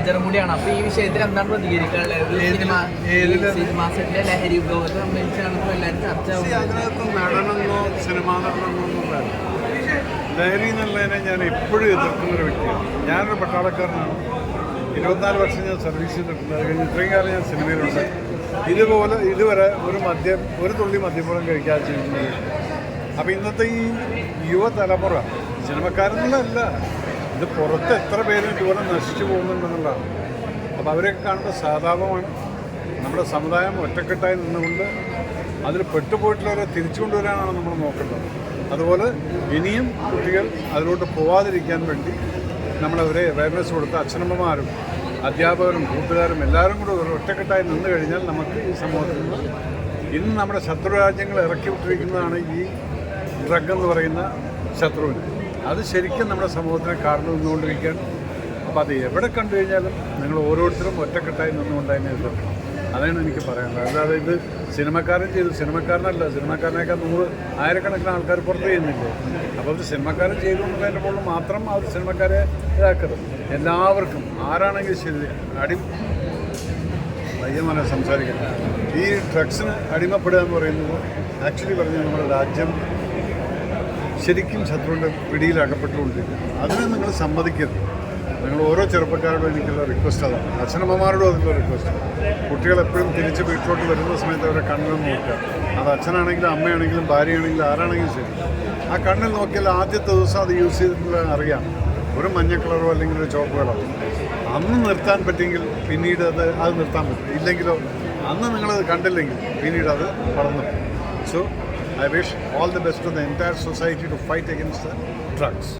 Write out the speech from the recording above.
മാനേജറും കൂടിയാണ് അപ്പൊ ഈ വിഷയത്തിൽ എന്താണ് പ്രതികരിക്കാനുള്ളത്? ഒരു ഏതിൽ? സിനിമ ഏതിൽ? സിനിമാ സെറ്റിലെ ലഹരി ഉപയോഗത്തെ സംബന്ധിച്ചാണ് എല്ലാവരും ചർച്ച അതിനകത്ത് നടനെന്നോ സിനിമാ നടനെന്നോ ഒന്നും വേണ്ട ലഹരി എന്നുള്ളതിനെ ഞാൻ എപ്പോഴും എതിർക്കുന്ന ഒരു വ്യക്തിയാണ്. ഞാനൊരു പട്ടാളക്കാരനാണ്. ഇരുപത്തിനാല് വർഷം ഞാൻ സർവീസ് ചെയ്തിട്ടുണ്ട്. അത് കഴിഞ്ഞ് ഇത്രയും കാലം ഞാൻ സിനിമയിലുണ്ട്. ഇതുപോലെ ഇതുവരെ ഒരു മദ്യം ഒരു തുള്ളി മദ്യപോലും കഴിക്കാതെ ചെയ്യുന്നത് അപ്പോൾ ഇന്നത്തെ ഈ യുവതലമുറ സിനിമക്കാരെന്നുള്ളതല്ല ഇത് പുറത്ത് എത്ര പേര് ഇതുപോലെ നശിച്ചു പോകുന്നുണ്ടെന്നുള്ളതാണ്. അപ്പോൾ അവരെ കാണുമ്പോൾ സഹതാപമാണ് നമ്മുടെ സമുദായം ഒറ്റക്കെട്ടായി നിന്നുകൊണ്ട് അതിൽ പെട്ടുപോയിട്ടുള്ളവരെ തിരിച്ചു കൊണ്ടുവരാനാണ് നമ്മൾ നോക്കേണ്ടത്. അതുപോലെ ഇനിയും കുട്ടികൾ അതിലോട്ട് പോവാതിരിക്കാൻ വേണ്ടി നമ്മളവരെ അവയർനെസ് കൊടുത്ത് അച്ഛനമ്മമാരും അധ്യാപകരും കൂട്ടുകാരും എല്ലാവരും കൂടെ ഒരു ഒറ്റക്കെട്ടായി നിന്ന് കഴിഞ്ഞാൽ നമുക്ക് ഈ സമൂഹത്തിൽ നിന്ന് ഇന്ന് നമ്മുടെ ശത്രു രാജ്യങ്ങൾ ഇറക്കി വിട്ടിരിക്കുന്നതാണ് ഈ ഡ്രഗ് എന്ന് പറയുന്ന ശത്രുവിന്. അത് ശരിക്കും നമ്മുടെ സമൂഹത്തിന് കാർന്നു നിന്നുകൊണ്ടിരിക്കുകയാണ് അപ്പോൾ അത് എവിടെ കണ്ടു കഴിഞ്ഞാലും നിങ്ങൾ ഓരോരുത്തരും ഒറ്റക്കെട്ടായി നിന്നുകൊണ്ട് അതിനെ എതിർക്കണം അതാണ് എനിക്ക് പറയാനുള്ളത്. അല്ലാതെ ഇത് സിനിമക്കാരൻ ചെയ്തു. സിനിമക്കാരനല്ല. സിനിമക്കാരനേക്കാൾ നൂറ് ആയിരക്കണക്കിന് ആൾക്കാർ പുറത്ത് ചെയ്യുന്നില്ലേ? അപ്പോൾ അത് സിനിമക്കാരൻ ചെയ്തു എന്നുള്ളതിന്റെ മുകളിൽ മാത്രം അത് സിനിമക്കാരെ ഇതാക്കരുത്. എല്ലാവർക്കും ആരാണെങ്കിലും ശരി അടി പയ്യന്മാരെ സംസാരിക്കുന്നത് ഈ ഡ്രഗ്സിന് അടിമപ്പെടുക എന്ന് പറയുന്നത് ആക്ച്വലി പറഞ്ഞാൽ നമ്മുടെ രാജ്യം ശരിക്കും ശത്രുവിന്റെ പിടിയിൽ അകപ്പെട്ടുകൊണ്ടിരിക്കുന്നു അതിനെ നിങ്ങൾ സമ്മതിക്കരുത്. നിങ്ങൾ ഓരോ ചെറുപ്പക്കാരോടും എനിക്കുള്ള റിക്വസ്റ്റ് അതാണ്. അച്ഛനമ്മമാരോടും അതിനുള്ള റിക്വസ്റ്റ് കുട്ടികൾ എപ്പോഴും തിരിച്ച് വീട്ടിലോട്ട് വരുന്ന സമയത്ത് അവരെ കണ്ണിൽ നോക്കുക അത് അച്ഛനാണെങ്കിലും അമ്മയാണെങ്കിലും ഭാര്യയാണെങ്കിലും ആരാണെങ്കിലും ശരി. ആ കണ്ണിൽ നോക്കിയാൽ ആദ്യത്തെ ദിവസം അത് യൂസ് ചെയ്തിട്ടുള്ള അറിയാം. ഒരു മഞ്ഞ കളറോ അല്ലെങ്കിൽ ഒരു ചോപ്പ് കളറോ. അന്ന് നിർത്താൻ പറ്റിയെങ്കിൽ പിന്നീട് അത് അത് നിർത്താൻ പറ്റും ഇല്ലെങ്കിലോ അന്ന് നിങ്ങളത് കണ്ടില്ലെങ്കിൽ പിന്നീട് അത് വളർന്നു so I wish all the best to the entire society to fight against the drugs.